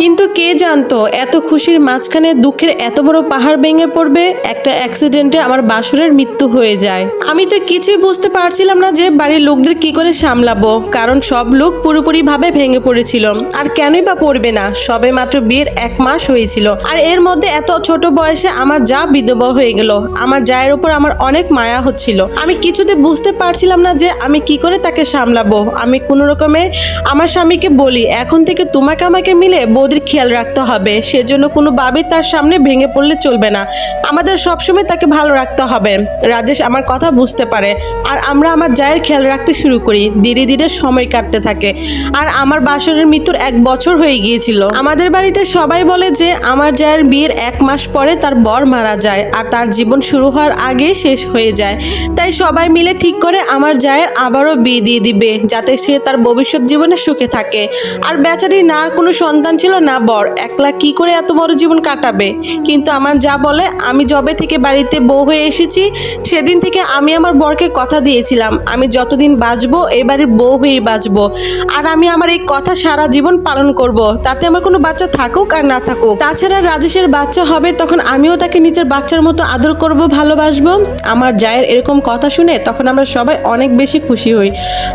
কিন্তু কে জানতো, এত খুশির মাঝখানে দুঃখের এত বড় পাহাড় ভেঙে পড়বে, একটা অ্যাক্সিডেন্টে আমার বাসুরের মৃত্যু হয়ে যায়। আমি তো কিছুই বুঝতে পারছিলাম না যে বাড়ির লোকদের কি করে সামলাবো, কারণ সব লোক পুরোপুরি ভাবে ভেঙে পড়েছিল। আর কেনই বা পড়বে না, সবে মাত্র বিয়ের এক মাস হয়েছিল। আর এর মধ্যে এত ছোট বয়সে আমার যা বিধবা হয়ে গেল, আমার জায়ের উপর আমার অনেক মায়া হচ্ছিল। আমি কিছুতে বুঝতে পারছিলাম না যে আমি কি করে তাকে সামলাবো। আমি কোনো রকমে আমার স্বামীকে বলি, এখন থেকে তোমাকে আমাকে মিলে বৌদির খেয়াল রাখতে হবে। সেজন্য কোনোভাবেই তার সামনে ভেঙে পড়লে চলবে না। আমাদের সবসময় তাকে ভালো রাখতে হবে। রাজেশ আমার কথা বুঝতে পারে। আর আমরা আমার জায়ের খেয়াল রাখতে শুরু করি। ধীরে ধীরে সময় কাটতে থাকে। আর আমার বাসরের মৃত্যুর এক বছর হয়ে গিয়েছিল। আমাদের বাড়িতে সবাই বলে যে, আমার জায়ের বিয়ের এক মাস পরে তার বর মারা যায়। আর তার জীবন শুরু হওয়ার আগেই শেষ হয়ে যায়। তাই সবাই মিলে ঠিক করে আমার জায়ের আবারও বিয়ে দিয়ে দিবে, যাতে সে তার ভবিষ্যৎ জীবনে সুখে থাকে। আর বেচারি না কোনো সন্তান ছিল না বর, একলা কি করে এত বড় জীবন কাটাবে? কিন্তু আমার যা বলে, আমি জবে থেকে বাড়িতে বউ হয়ে এসেছি, সেদিন থেকে আমি আমার বরকে কথা দিয়েছিলাম। আমি যতদিন বাঁচবো এই বাড়ির বউ হয়েই বাঁচবো। আর আমি আমার এই কথা সারা জীবন পালন করব। তাতে আমার কোনো বাচ্চা থাকুক আর না থাকুক। তাছাড়া রাজেশের বাচ্চা হবে, তখন আমিও তাকে নিজের বাচ্চার মতো আদর করব, ভালোবাসবো। আমার জায়ের এরকম কথা শুনে তখন আমরা সবাই অনেক বেশি খুশি হই।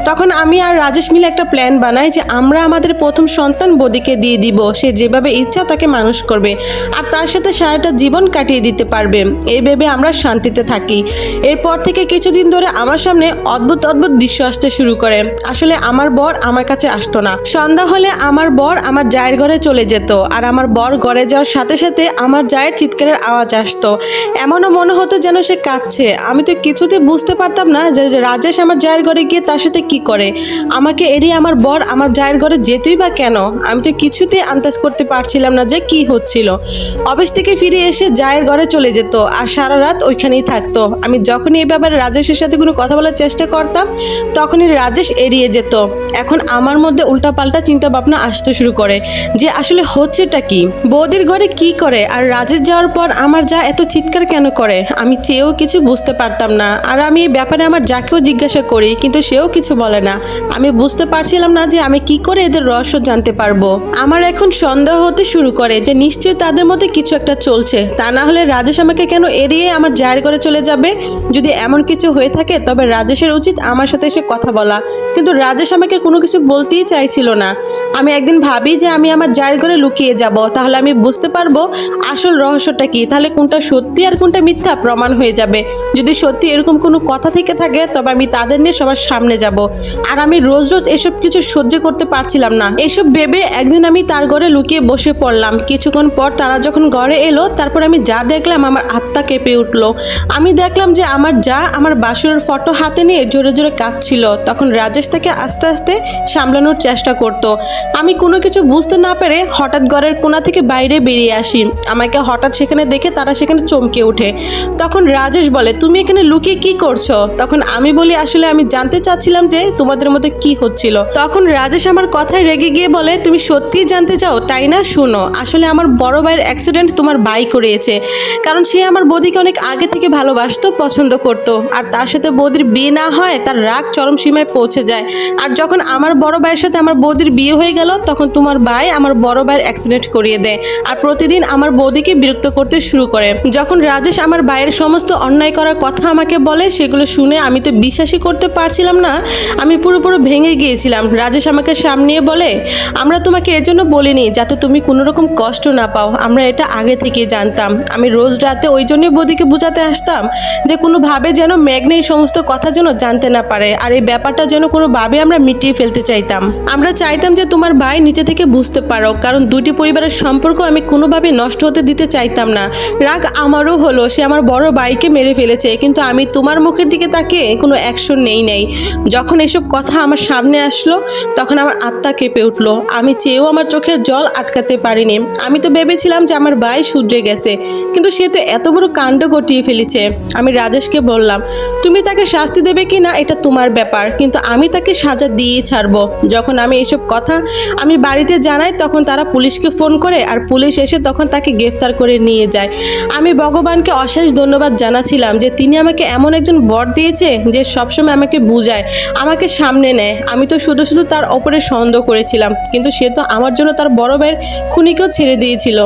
তখন আমি আর রাজেশ মিলে একটা প্ল্যান বানাই যে আমরা আমাদের প্রথম সন্তান বদিকে দিয়ে দিব। সে যেভাবে ইচ্ছা তাকে মানুষ করবে আর তার সাথে সারাটা জীবন কাটিয়ে দিতে পারবে। এই ভেবে আমরা শান্তিতে থাকি। এরপর থেকে কিছুদিন ধরে আমার সামনে অদ্ভুত অদ্ভুত দৃশ্য আসতে শুরু করে। আসলে আমার বর আমার কাছে আসতো না। সন্ধ্যা হলে আমার বর আমার জায়ের ঘরে চলে যেত আর আমার বর ঘরে যাওয়ার সাথে সাথে আমার জায়ের চিৎকারের আওয়াজ আসতো। এমনও মনে হতো যেন সে কাঁদছে। আমি তো কিছুতে বুঝতে পারতাম না যে রাজেশ আমার জায়ের ঘরে গিয়ে তার সাথে কি করে। আমাকে এড়িয়ে আমার বর আমার জায়ের ঘরে যেতই বা কেন, আমি তো কিছুতে আন্দাজ করতে পারছিলাম না যে কি হচ্ছিল। অফিস থেকে ফিরে এসে জায়ের ঘরে চলে যেত আর সারা রাত ওইখানেই থাকতো। আমি যখনই এই ব্যাপারে রাজেশের সাথে কোনো কথা বলার চেষ্টা করতাম, তখনই রাজেশ এড়িয়ে যেত। এখন আমার মধ্যে উল্টাপাল্টা চিন্তা ভাবনা আসতে শুরু করে যে আসলে হচ্ছেটা কি? বৌদির ঘরে কি করে? আর রাজেশ যাওয়ার পর আমার যা এত চিৎকার কেন করে? আমি চেয়েও কিছু বুঝতে পারতাম না। আর আমি এই ব্যাপারে আমার যাকেও জিজ্ঞাসা করি, কিন্তু সেও কিছু বলে না। আমি বুঝতে পারছিলাম না যে আমি কি করে এদের রহস্য জানতে পারব। আমার এখন সন্দেহ হতে শুরু করে যে নিশ্চয়ই তাদের মধ্যে কিছু একটা চলছে। তা না হলে রাজেশ আমাকে কেন এড়িয়ে আমার জায়ের ঘরে চলে যাবে? যদি এমন কিছু হয়ে থাকে, তবে রাজেশের উচিত আমার সাথে এসে কথা বলা। কিন্তু রাজেশ আমাকে কোনো কিছু বলতেই চাইছিল না। আমি একদিন ভাবি যে আমি আমার জায়ের ঘরে লুকিয়ে যাব। তাহলে আমি বুঝতে পারব আসল রহস্যটা কি। তাহলে কোনটা সত্যি আর কোনটা মিথ্যা প্রমাণ হয়ে যাবে। যদি সত্যি এরকম কোনো কথা থেকে থাকে, তবে আমি তাদের নিয়ে সবার সামনে যাব। আর আমি রোজ রোজ এসব কিছু সহ্য করতে পারছিলাম না। এসব ভেবে একদিন আমি তার ঘরে লুকিয়ে বসে পড়লাম। কিছুক্ষণ পর তারা যখন ঘরে এলো, তারপর আমি যা দেখলাম আমার আত্মা কেঁপে উঠল। আমি দেখলাম যে আমার যা আমার বাসুরের ফটো হাতে নিয়ে জোরে জোরে কাঁদছিল। তখন রাজেশ তাকে আস্তে আস্তে সামলানোর চেষ্টা করত। আমি কোনো কিছু বুঝতে না পেরে হঠাৎ ঘরের কোণা থেকে বাইরে বেরিয়ে আসি। আমাকে হঠাৎ সেখানে দেখে তারা সেখানে চমকে ওঠে। তখন রাজেশ বলে তুমি এখানে লুকিয়ে কি করছ? তখন আমি বলি, আসলে আমি জানতে চাচ্ছিলাম যে তোমাদের মধ্যে কি হচ্ছিল। তখন রাজেশ আমার কথায় রেগে গিয়ে বলে, তুমি সত্যিই জানতে চাও? তাই না? শুনো, আসলে আমার বড় ভাইয়ের অ্যাক্সিডেন্ট তোমার ভাই করিয়েছে। কারণ সে আমার বৌদিকে অনেক আগে থেকে ভালোবাসতো, পছন্দ করত। আর তার সাথে বৌদির বিয়ে না হয়, তার রাগ চরম সীমায় পৌঁছে যায়। আর যখন আমার বড় ভাইয়ের সাথে আমার বৌদির বিয়ে হয়ে গেল, তখন তোমার ভাই আমার বড় ভাইয়ের অ্যাক্সিডেন্ট করিয়ে দেয়। আর প্রতিদিন আমার বৌদিকে বিরক্ত করতে শুরু করে। যখন রাজেশ আমার ভাইয়ের সমস্ত অন্যায় করার কথা আমাকে বলে, সেগুলো শুনে আমি তো বিশ্বাসই করতে পারছিলাম না। আমি পুরোপুরো ভেঙে গিয়েছিলাম। রাজেশ আমাকে সামনে বলে, আমরা তোমাকে এজন্য বলিনি যাতে তুমি কোনো রকম কষ্ট না পাও। আমরা এটা আগে থেকেই জানতাম। আমি রোজ রাতে ওই জন্যই বৌদিকে বোঝাতে আসতাম যে কোনোভাবে যেন ম্যাগনে এই সমস্ত কথা যেন জানতে না পারে। আর এই ব্যাপারটা যেন কোনোভাবে আমরা মিটিয়ে ফেলতে চাইতাম। আমরা চাইতাম যে তোমার ভাই নিচে থেকে বুঝতে পারো, কারণ দুটি পরিবারের সম্পর্ক আমি কোনোভাবে নষ্ট হতে দিতে চাইতাম না। রাগ আমারও হলো, সে আমার বড় ভাইকে মেরে ফেলেছে। কিন্তু আমি তোমার মুখের দিকে তাকে কোনো অ্যাকশন নেই নেই। যখন এসব কথা আমার সামনে আসলো, তখন আমার আত্মা কেঁপে উঠল। আমি চেয়েও আমার চোখের জল আটকাতে পারিনি। আমি তো ভেবেছিলাম যে আমার ভাই সূর্যে গেছে, কিন্তু সে তো এত বড় কাণ্ড ঘটিয়ে ফেলেছে। আমি রাজেশকে বললাম, তুমি তাকে শাস্তি দেবে কি না এটা তোমার ব্যাপার, কিন্তু আমি তাকে সাজা দিয়ে ছাড়বো। যখন আমি এইসব কথা আমি বাড়িতে জানাই, তখন তারা পুলিশকে ফোন করে আর পুলিশ এসে তখন তাকে গ্রেফতার করে নিয়ে যায়। আমি ভগবানকে অশেষ ধন্যবাদ জানাছিলাম যে তিনি আমাকে এমন একজন বর দিয়েছে যে সবসময় আমাকে বুঝায়, আমাকে সামনে নেয়। আমি তো শুধু শুধু তার ওপরে সন্দেহ করেছিলাম, কিন্তু সে তো আমার জন্য তার বড় ভাইয়ের খুনিকেও ছেড়ে দিয়েছিল।